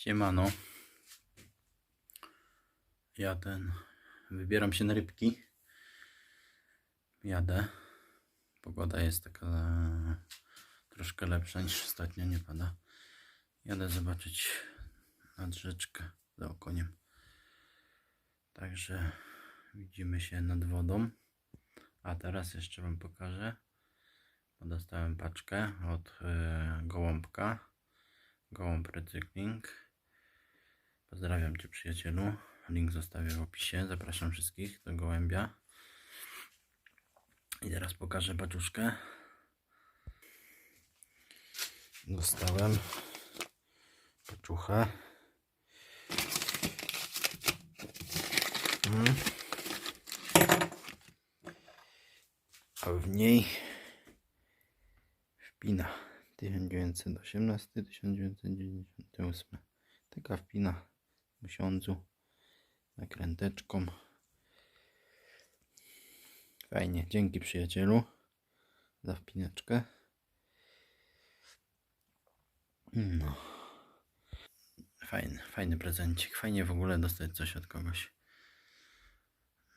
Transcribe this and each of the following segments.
Siemano. Ja ten. Wybieram się na rybki. Jadę. Pogoda jest taka e, troszkę lepsza niż ostatnio, nie pada. Jadę zobaczyć nad rzeczkę za okoniem. Także widzimy się nad wodą. A teraz jeszcze Wam pokażę. Dostałem paczkę od e, gołąbka. Gołąb Recykling. Pozdrawiam Cię przyjacielu. Link zostawię w opisie. Zapraszam wszystkich do gołębia. I teraz pokażę paczuszkę. Dostałem paczuchę. Mm. A w niej wpina 1918-1998. Taka wpina miesiącu nakręteczką. Fajnie, dzięki przyjacielu za wpineczkę. No. Fajny, fajny prezencik. Fajnie w ogóle dostać coś od kogoś.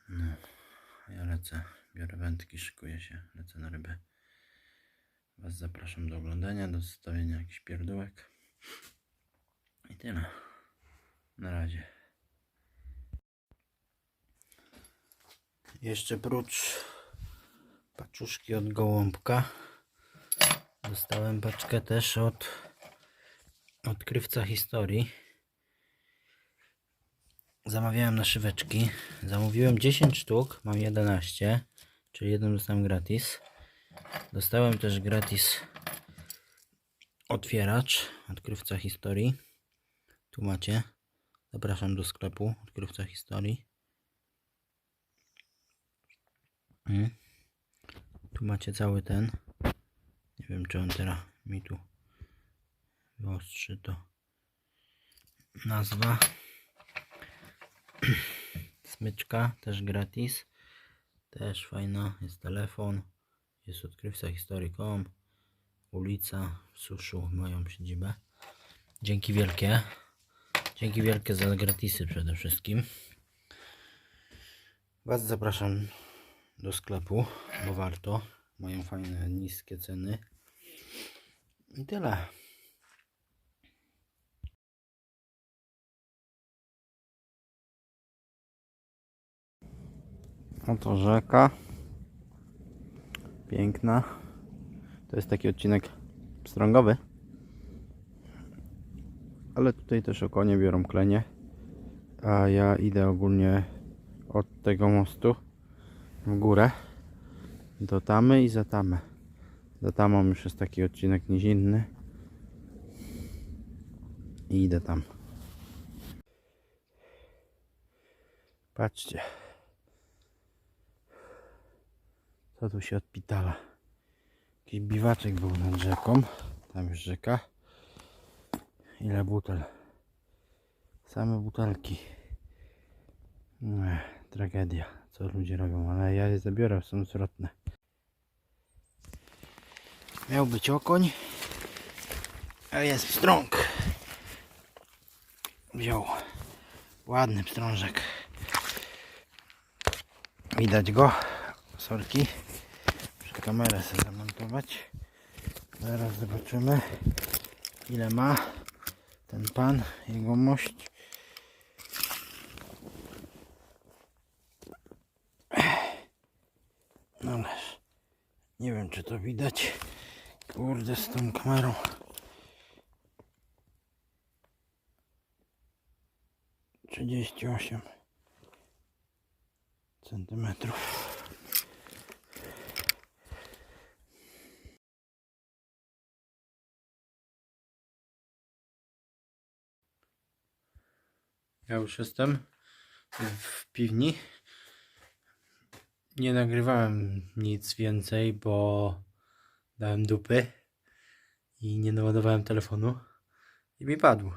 No. Ja lecę, biorę wędki, szykuję się, lecę na ryby. Was zapraszam do oglądania, do zostawienia jakichś pierdółek. I tyle. Na razie. Jeszcze prócz paczuszki od gołąbka dostałem paczkę też od odkrywca historii. Zamawiałem na szyweczki. Zamówiłem 10 sztuk, mam 11, czyli jeden dostałem gratis. Dostałem też gratis otwieracz, odkrywca historii. Tu macie. Zapraszam do sklepu odkrywca historii. Tu macie cały ten. Nie wiem, czy on teraz mi tu wyostrzy to. Nazwa. Smyczka, też gratis. Też fajna. Jest telefon. Jest odkrywca historii.com. Ulica w Suszu mają siedzibę. Dzięki wielkie. Dzięki wielkie za gratisy przede wszystkim. Was zapraszam do sklepu, bo warto. Mają fajne, niskie ceny. I tyle. Oto rzeka. Piękna. To jest taki odcinek pstrągowy. Ale tutaj też okonie biorą klenie. A ja idę ogólnie od tego mostu w górę do tamy i za tamę. Za tamą już jest taki odcinek nizinny. I idę tam. Patrzcie. Co tu się odpitala? Jakiś biwaczek był nad rzeką. Tam już rzeka. Ile butel? Same butelki. Ech, tragedia, co ludzie robią, ale ja je zabiorę, są zwrotne. Miał być okoń, a jest pstrąg. Wziął ładny pstrążek. Widać go. Sorki. Muszę kamerę sobie zamontować. Zaraz zobaczymy ile ma ten pan, jego mość. No ależ nie wiem czy to widać. Kurde z tą kamerą. Trzydzieści osiem centymetrów. Ja już jestem w piwni. Nie nagrywałem nic więcej, bo dałem dupy i nie naładowałem telefonu i mi padł.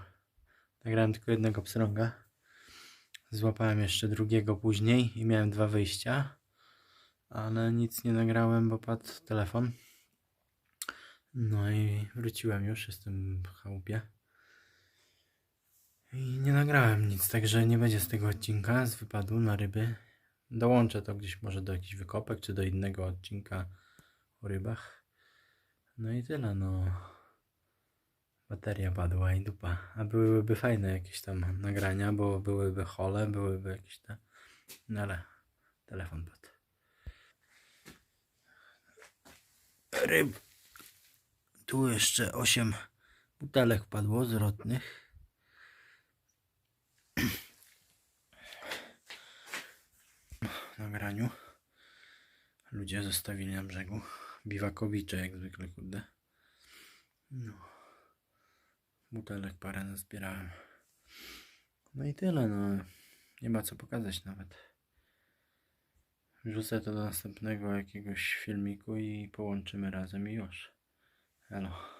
Nagrałem tylko jednego pstrąga. Złapałem jeszcze drugiego później i miałem dwa wyjścia, ale nic nie nagrałem, bo padł telefon. No i wróciłem już, jestem w chałupie. I nie nagrałem nic, także nie będzie z tego odcinka z wypadu na ryby. Dołączę to gdzieś może do jakichś wykopek, czy do innego odcinka o rybach. No i tyle, no. Bateria padła i dupa. A byłyby fajne jakieś tam nagrania, bo byłyby hole, byłyby jakieś te... No ale telefon padł. Ryb. Tu jeszcze 8 butelek padło. W nagraniu. Ludzie zostawili na brzegu. Biwakowicze jak zwykle, kurde. No. Butelek parę nazbierałem. No i tyle, no. Nie ma co pokazać nawet. Wrzucę to do następnego jakiegoś filmiku i połączymy razem i już. Elo.